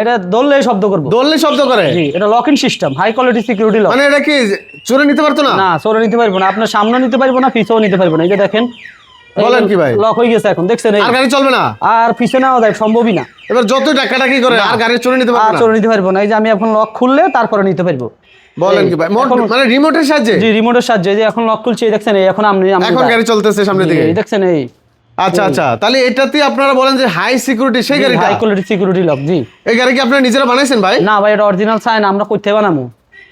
এটা দললেই শব্দ করব। দললে শব্দ করে? জি এটা lock in system high quality security lock মানে এটা কি চোরে নিতে পারতো না? না চোরে নিতে পারব না। আপনার সামনে নিতে পারব না পিছেও নিতে পারব না। এই যে দেখেন বলেন কি ভাই? লক হয়ে গেছে এখন দেখছেন আর গাড়ি চলবে না? আর দেখ সম্ভবই না। এবার যত টাকাটা কি করে আর গাড়ি চোরে নিতে আর না? চোরে নিতে পারব না। এই যে আমি এখন লক খুললে তারপরে নিতে পারব। বলেন কি ভাই মানে রিমোটের সাহায্যে? জি রিমোটের সাহায্যে। যে এখন লক খুলছি দেখছেন এই এখন আপনি আপনি এখন গাড়ি চলতেছে সামনে দিকে। এই দেখছেন এই আচ্ছা আচ্ছা। তাহলে এটাতে আপনারা বলেন যে হাই সিকিউরিটি সেই গাড়িটা? হাই কোয়ালিটি সিকিউরিটি লক জি। এই গাড়ি কি আপনারা নিজেরা বানাইছেন ভাই? না ভাই এটা অরিজিনাল চাই না আমরা করতে বানাবো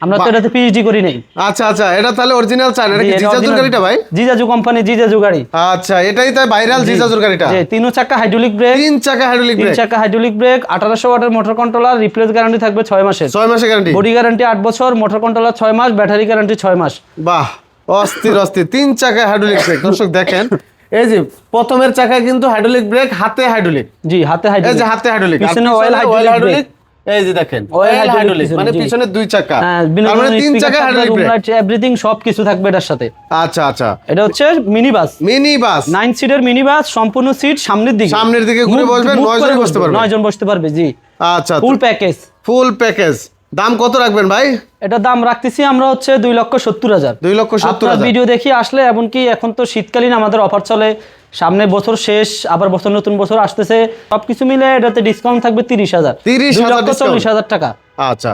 আমরা তো এটাতে পিএইচডি করি নাই। আচ্ছা আচ্ছা এটা তাহলে অরিজিনাল চান এটা জি, কি জিজাজুর গাড়িটা ভাই? জিজাজু কোম্পানি জিজাজু গাড়ি। আচ্ছা এটাই তাই ভাইরাল জিজাজুর গাড়িটা? যে তিন চাকা হাইড্রোলিক ব্রেক তিন চাকা হাইড্রোলিক তিন চাকা হাইড্রোলিক ব্রেক আঠারোশো ওয়াটের মোটর কন্ট্রোলার রিপ্লেস গ্যারান্টি থাকবে ছয় মাসের। ছয় মাসে গ্যারান্টি বডি গ্যারান্টি আট বছর মোটর কন্ট্রোলার ছয় মাস ব্যাটারি গ্যারান্টি ছয় মাস। বাহ অস্থির অস্থির। তিন চাকা হাইড্রোলিক ব্রেক দর্শক দেখেন এই যে প্রথমের কিন্তু হাইড্রোলিক ব্রেক হাতে হাইড্রোলিক জি হাতে এই হাইড্রোলিক যে হাতে হাইড্রোলিক পিছনে oil brake। এই যে দেখেন অয়েল হাইড্রোলিক মানে পিছনে দুই চাকা। হ্যাঁ তার মানে তিন চাকা হাইড্রোলিক ব্রেক এভরিথিং সব কিছু থাকবে এটার সাথে। আচ্ছা আচ্ছা। এটা হচ্ছে mini bus mini bus nine সিটের মিনি বাস সম্পূর্ণ সিট সামনের দিকে। সামনের দিকে ঘুরে নয় করে জন বসতে পারবে। নয় জন বসতে পারবে জি। আচ্ছা ফুল প্যাকেজ ফুল প্যাকেজ দাম কত রাখবেন ভাই? এটা দাম রাখতেছি আমরা হচ্ছে দুই লক্ষ সত্তর হাজার। দুই লক্ষ সত্তর হাজার। ভিডিও দেখি আসলে এমনকি এখন তো শীতকালীন আমাদের অফার চলে সামনে বছর শেষ আবার বছর নতুন বছর আসতেছে। সবকিছু মিলে এটাতে ডিসকাউন্ট থাকবে তিরিশ হাজার। 30,000 দুই চল্লিশ হাজার টাকা। আচ্ছা।